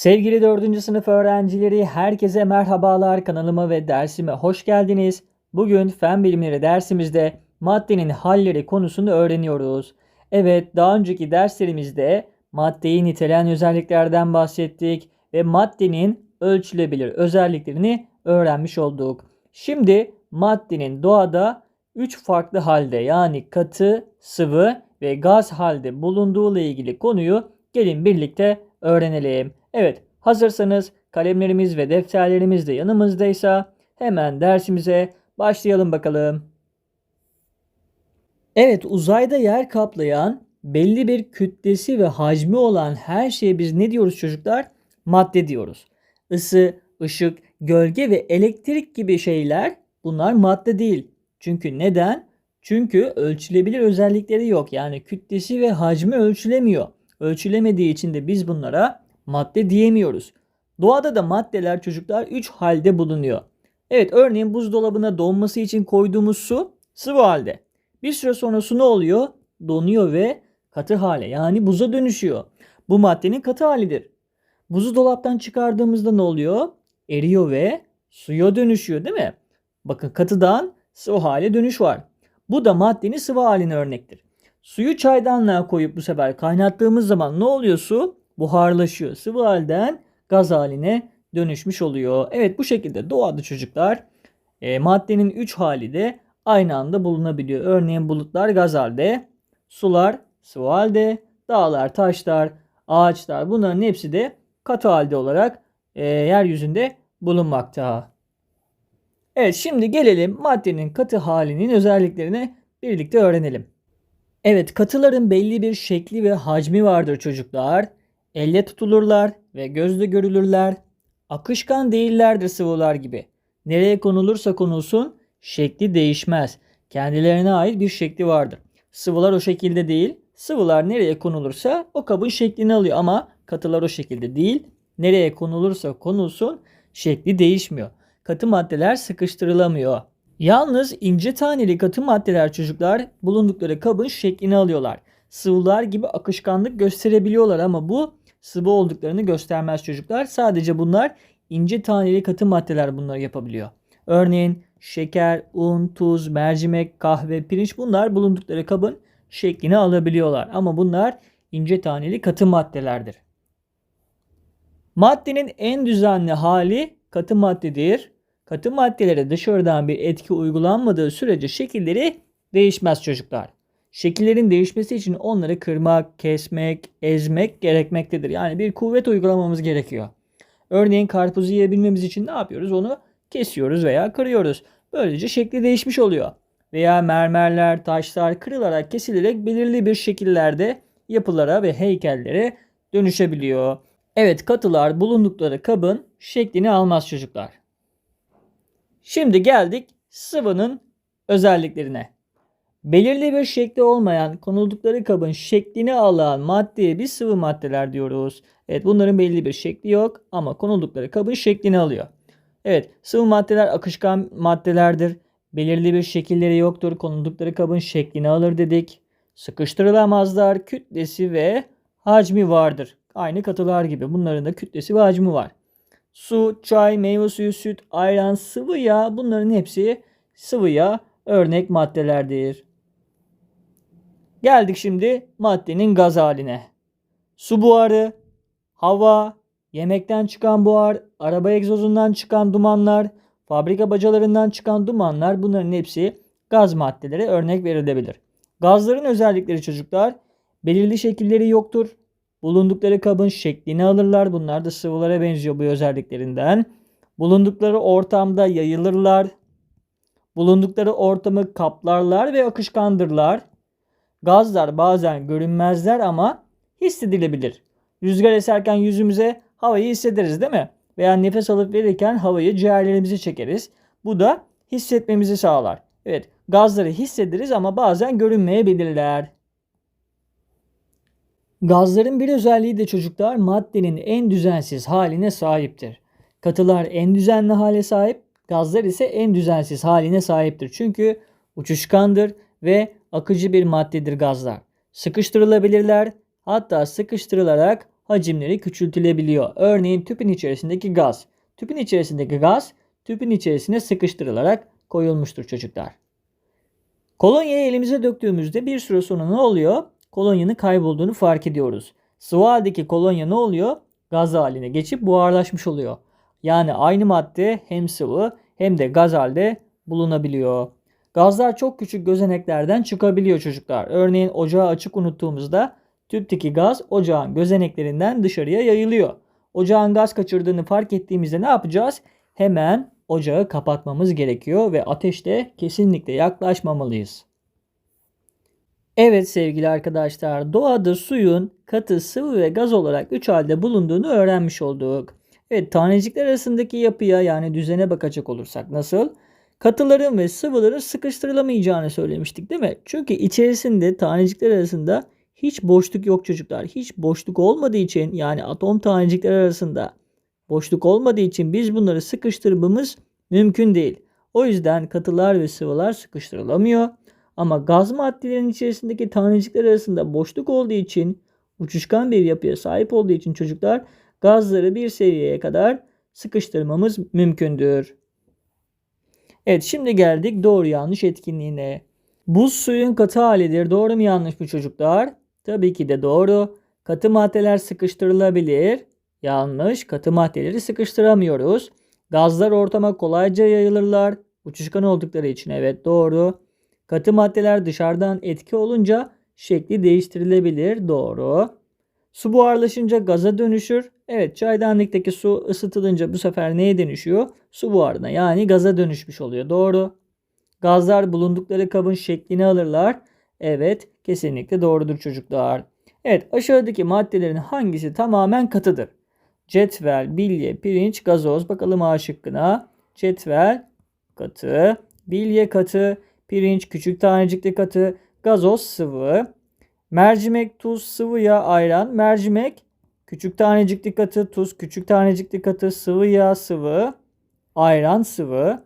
Sevgili 4. sınıf öğrencileri herkese merhabalar kanalıma ve dersime hoş geldiniz. Bugün fen bilimleri dersimizde maddenin halleri konusunu öğreniyoruz. Evet daha önceki derslerimizde maddeyi niteleyen özelliklerden bahsettik ve maddenin ölçülebilir özelliklerini öğrenmiş olduk. Şimdi maddenin doğada 3 farklı halde yani katı, sıvı ve gaz halde bulunduğu ile ilgili konuyu gelin birlikte öğrenelim. Evet, hazırsanız kalemlerimiz ve defterlerimiz de yanımızdaysa hemen dersimize başlayalım bakalım. Evet, uzayda yer kaplayan belli bir kütlesi ve hacmi olan her şeye biz ne diyoruz çocuklar? Madde diyoruz. Isı, ışık, gölge ve elektrik gibi şeyler bunlar madde değil. Çünkü neden? Çünkü ölçülebilir özellikleri yok. Yani kütlesi ve hacmi ölçülemiyor. Ölçülemediği için de biz bunlara madde diyemiyoruz. Doğada da maddeler çocuklar 3 halde bulunuyor. Evet örneğin buzdolabına donması için koyduğumuz su sıvı halde. Bir süre sonra su ne oluyor? Donuyor ve katı hale yani buza dönüşüyor. Bu maddenin katı halidir. Buzu dolaptan çıkardığımızda ne oluyor? Eriyor ve suya dönüşüyor değil mi? Bakın katıdan sıvı hale dönüş var. Bu da maddenin sıvı haline örnektir. Suyu çaydanlığa koyup bu sefer kaynattığımız zaman ne oluyor su? Buharlaşıyor. Sıvı halden gaz haline dönüşmüş oluyor. Evet bu şekilde doğada çocuklar e, maddenin 3 hali de aynı anda bulunabiliyor. Örneğin bulutlar gaz halde, sular sıvı halde, dağlar, taşlar, ağaçlar bunların hepsi de katı halde olarak e, yeryüzünde bulunmakta. Evet şimdi gelelim maddenin katı halinin özelliklerini birlikte öğrenelim. Evet katıların belli bir şekli ve hacmi vardır çocuklar. Elle tutulurlar ve gözle görülürler. Akışkan değillerdir sıvılar gibi. Nereye konulursa konulsun şekli değişmez. Kendilerine ait bir şekli vardır. Sıvılar o şekilde değil. Sıvılar nereye konulursa o kabın şeklini alıyor ama katılar o şekilde değil. Nereye konulursa konulsun şekli değişmiyor. Katı maddeler sıkıştırılamıyor. Yalnız ince taneli katı maddeler çocuklar bulundukları kabın şeklini alıyorlar. Sıvılar gibi akışkanlık gösterebiliyorlar ama bu sıvı olduklarını göstermez çocuklar. Sadece bunlar ince taneli katı maddeler bunları yapabiliyor. Örneğin şeker, un, tuz, mercimek, kahve, pirinç bunlar bulundukları kabın şeklini alabiliyorlar. Ama bunlar ince taneli katı maddelerdir. Maddenin en düzenli hali katı maddedir. Katı maddelere dışarıdan bir etki uygulanmadığı sürece şekilleri değişmez çocuklar. Şekillerin değişmesi için onları kırmak, kesmek, ezmek gerekmektedir. Yani bir kuvvet uygulamamız gerekiyor. Örneğin karpuzu yiyebilmemiz için ne yapıyoruz? Onu kesiyoruz veya kırıyoruz. Böylece şekli değişmiş oluyor. Veya mermerler, taşlar kırılarak kesilerek belirli bir şekillerde yapılara ve heykellere dönüşebiliyor. Evet katılar bulundukları kabın şeklini almaz çocuklar. Şimdi geldik sıvının özelliklerine. Belirli bir şekli olmayan konuldukları kabın şeklini alan maddeye biz sıvı maddeler diyoruz. Evet bunların belli bir şekli yok ama konuldukları kabın şeklini alıyor. Evet sıvı maddeler akışkan maddelerdir. Belirli bir şekilleri yoktur. Konuldukları kabın şeklini alır dedik. Sıkıştırılamazlar. Kütlesi ve hacmi vardır. Aynı katılar gibi bunların da kütlesi ve hacmi var. Su, çay, meyve suyu, süt, ayran, sıvı yağ bunların hepsi sıvı yağ örnek maddelerdir. Geldik şimdi maddenin gaz haline. Su buharı, hava, yemekten çıkan buhar, araba egzozundan çıkan dumanlar, fabrika bacalarından çıkan dumanlar bunların hepsi gaz maddeleri örnek verilebilir. Gazların özellikleri çocuklar belirli şekilleri yoktur. Bulundukları kabın şeklini alırlar. Bunlar da sıvılara benziyor bu özelliklerinden. Bulundukları ortamda yayılırlar. Bulundukları ortamı kaplarlar ve akışkandırlar. Gazlar bazen görünmezler ama hissedilebilir. Rüzgar eserken yüzümüze havayı hissederiz değil mi? Veya nefes alıp verirken havayı ciğerlerimize çekeriz. Bu da hissetmemizi sağlar. Evet gazları hissederiz ama bazen görünmeyebilirler. Gazların bir özelliği de çocuklar maddenin en düzensiz haline sahiptir. Katılar en düzenli hale sahip, gazlar ise en düzensiz haline sahiptir. Çünkü uçuşkandır ve akıcı bir maddedir gazlar. Sıkıştırılabilirler, hatta sıkıştırılarak hacimleri küçültülebiliyor. Örneğin tüpün içerisindeki gaz. Tüpün içerisindeki gaz tüpün içerisine sıkıştırılarak koyulmuştur çocuklar. Kolonyayı elimize döktüğümüzde bir süre sonra ne oluyor? Kolonyanın kaybolduğunu fark ediyoruz. Sıvı haldeki kolonya ne oluyor? Gaz haline geçip buharlaşmış oluyor. Yani aynı madde hem sıvı hem de gaz halde bulunabiliyor. Gazlar çok küçük gözeneklerden çıkabiliyor çocuklar. Örneğin ocağı açık unuttuğumuzda tüpteki gaz ocağın gözeneklerinden dışarıya yayılıyor. Ocağın gaz kaçırdığını fark ettiğimizde ne yapacağız? Hemen ocağı kapatmamız gerekiyor ve ateşte kesinlikle yaklaşmamalıyız. Evet sevgili arkadaşlar, doğada suyun katı, sıvı ve gaz olarak üç halde bulunduğunu öğrenmiş olduk. Evet, tanecikler arasındaki yapıya yani düzene bakacak olursak nasıl? Katıların ve sıvıların sıkıştırılamayacağını söylemiştik değil mi? Çünkü içerisinde tanecikler arasında hiç boşluk yok çocuklar. Hiç boşluk olmadığı için yani atom tanecikler arasında boşluk olmadığı için biz bunları sıkıştırmamız mümkün değil. O yüzden katılar ve sıvılar sıkıştırılamıyor. Ama gaz maddelerin içerisindeki tanecikler arasında boşluk olduğu için uçuşkan bir yapıya sahip olduğu için çocuklar gazları bir seviyeye kadar sıkıştırmamız mümkündür. Evet şimdi geldik doğru yanlış etkinliğine. Buz suyun katı halidir. Doğru mu yanlış mı çocuklar? Tabii ki de doğru. Katı maddeler sıkıştırılabilir. Yanlış. Katı maddeleri sıkıştıramıyoruz. Gazlar ortama kolayca yayılırlar. Uçuşkan oldukları için evet doğru. Katı maddeler dışarıdan etki olunca şekli değiştirilebilir. Doğru. Su buharlaşınca gaza dönüşür. Evet çaydanlıktaki su ısıtılınca bu sefer neye dönüşüyor? Su buharına yani gaza dönüşmüş oluyor. Doğru. Gazlar bulundukları kabın şeklini alırlar. Evet kesinlikle doğrudur çocuklar. Evet aşağıdaki maddelerin hangisi tamamen katıdır? Cetvel, bilye, pirinç, gazoz. Bakalım A şıkkına. Cetvel katı, bilye katı, pirinç küçük tanecikli katı, gazoz sıvı, mercimek, tuz, sıvı yağ, ayran, mercimek küçük tanecikli katı, tuz. Küçük tanecikli katı, sıvı yağ, sıvı, ayran sıvı,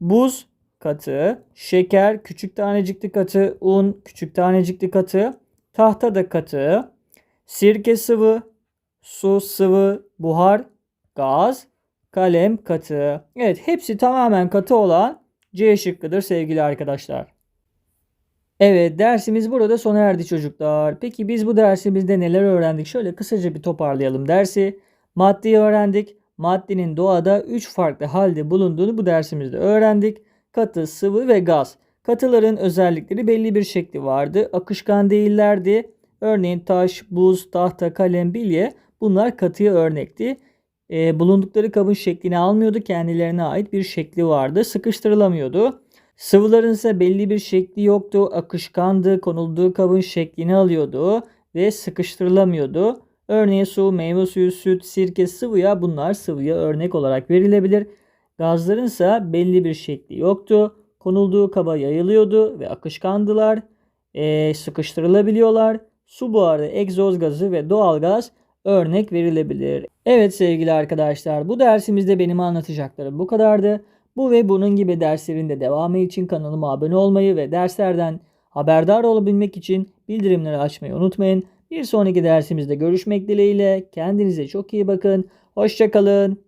buz katı, şeker küçük tanecikli katı, un küçük tanecikli katı, tahta da katı, sirke sıvı, su sıvı, buhar, gaz, kalem katı. Evet hepsi tamamen katı olan C şıkkıdır sevgili arkadaşlar. Evet dersimiz burada sona erdi çocuklar. Peki biz bu dersimizde neler öğrendik? Şöyle kısaca bir toparlayalım dersi. Maddeyi öğrendik. Maddenin doğada 3 farklı halde bulunduğunu bu dersimizde öğrendik. Katı, sıvı ve gaz. Katıların özellikleri belli bir şekli vardı. Akışkan değillerdi. Örneğin taş, buz, tahta, kalem, bilye bunlar katıya örnekti. E, bulundukları kabın şeklini almıyordu. Kendilerine ait bir şekli vardı. Sıkıştırılamıyordu. Sıvıların ise belli bir şekli yoktu. Akışkandı. Konulduğu kabın şeklini alıyordu ve sıkıştırılamıyordu. Örneğin su, meyve suyu, süt, sirke, sıvıya bunlar sıvıya örnek olarak verilebilir. Gazların ise belli bir şekli yoktu. Konulduğu kaba yayılıyordu ve akışkandılar. E, sıkıştırılabiliyorlar. Su buharı, egzoz gazı ve doğal gaz örnek verilebilir. Evet sevgili arkadaşlar bu dersimizde benim anlatacaklarım bu kadardı. Bu ve bunun gibi derslerin de devamı için kanalıma abone olmayı ve derslerden haberdar olabilmek için bildirimleri açmayı unutmayın. Bir sonraki dersimizde görüşmek dileğiyle kendinize çok iyi bakın. Hoşçakalın.